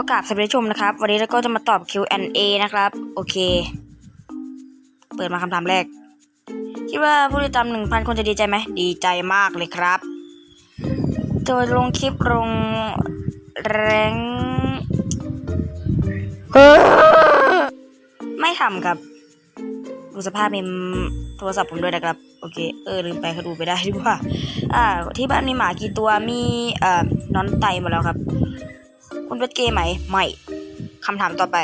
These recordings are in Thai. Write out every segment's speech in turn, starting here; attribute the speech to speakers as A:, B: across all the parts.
A: ก็กราบสวัสดีผู้ชมนะครับ วันนี้เราก็จะมาตอบ Q&A นะครับ โอเค เปิดมาคำถามแรก คิดว่าผู้ติดตามหนึ่งพันคนจะดีใจไหม ดีใจมากเลยครับโดยลงคลิปลงแรงไม่ทำครับ ดูสภาพเมมโทรศัพท์ผมด้วยนะครับ โอเค เออ ลืมไปเขาดูไปได้ดีกว่า อ่า ที่บ้านมีหมากี่ตัว มีเอ่อนอนไตหมดแล้วครับ คุณเป็นเกย์ไหม ไม่คำถามต่อไป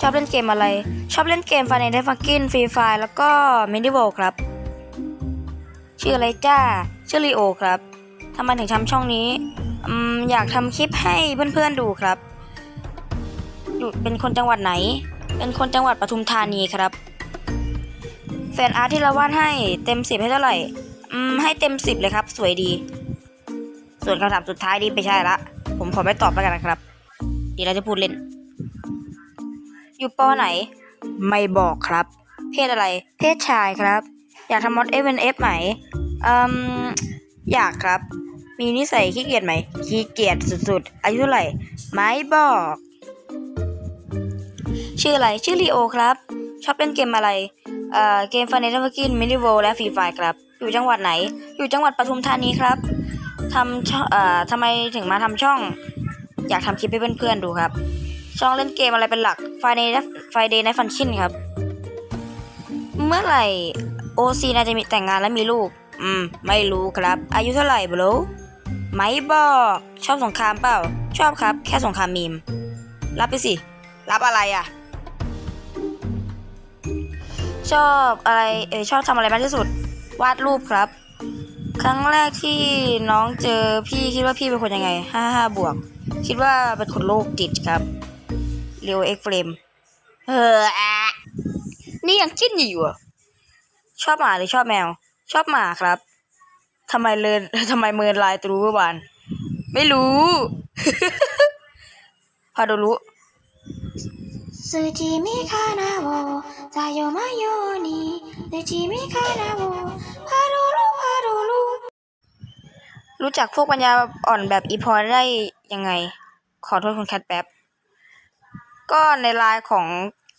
A: ชอบเล่นเกมอะไร ชอบเล่นเกมฟาในได้ฟักกินฟรีไฟแล้วก็มินิโวครับ ชื่ออะไรจ้า ชื่อลีโอครับทำไมถึงทำช่องนี้อยากทำคลิปให้เพื่อนๆดูครับอยู่เป็นคนจังหวัดไหน เป็นคนจังหวัดปทุมธานีครับ แฟนอาร์ตที่เราวาดให้เต็มสิบให้เท่าไหร่ให้เต็มสิบเลยครับ สวยดี ส่วนคำถามสุดท้ายนี่ไม่ใช่ละ ผมขอไม่ตอบแล้วกันนะครับเดี๋ยวเราจะพูดเล่น อยู่ปอไหน ไม่บอกครับ เพศอะไร เพศชายครับ อยากทำมอดเอฟเอฟไหมอืมอยากครับ มีนิสัยขี้เกียจไหม ขี้เกียจสุดๆ อายุเท่าไหร่ ไม่บอก ชื่ออะไร ชื่อลีโอครับ ชอบเล่นเกมอะไรเอ่อเกมฟันเนอร์กินมินิโวและฟรีไฟครับ อยู่จังหวัดไหน อยู่จังหวัดปทุมธานีครับ ทำช่องเอ่อทำไมถึงมาทำช่อง อยากทำคลิปให้เพื่อนๆดูครับ ช่องเล่นเกมอะไรเป็นหลักไฟเดย์ไฟเดย์ในฟันชินครับ เมื่อไหร่โอซีน่าจะมีแต่งงานและมีลูก อืม ไม่รู้ครับ อายุเท่าไหร่บลูไม่บอก ชอบสงครามเปล่า ชอบครับ แค่สงครามมีม รับไปสิ รับอะไรอะ ชอบอะไร เออชอบทำอะไรมากที่สุด วาดรูปครับ ครั้งแรกที่น้องเจอพี่คิดว่าพี่เป็นคนยังไงห้าห้าบวก คิดว่าเป็นคนโรคจิตครับเรียวเอ็กเฟรมเออนี่ยังคิดอยู่อะชอบหมาหรือชอบแมว ชอบหมาครับ ทำไมเลินทำไมเมินลายตรูเมื่อวานไม่รู้พาดูรู้
B: ซูจิมิคานาโวซาโยมาโยนิซูจิมิคานาโวพาโร
A: รู้จักพวกปัญญาอ่อนแบบอีพอได้ยังไง ขอโทษคุณแคทแป๊บ ก็ในไลน์ของ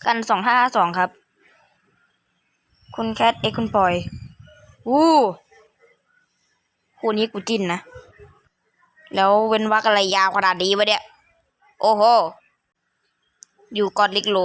A: กันสองห้าสองครับ คุณแคทเอ็กคุณปอยวู้คู่นี้กูจิ้นนะ แล้วเว้นวักอะไรยาวขนาดนี้วะเนี่ย โอ้โห อยู่กอดลิกโล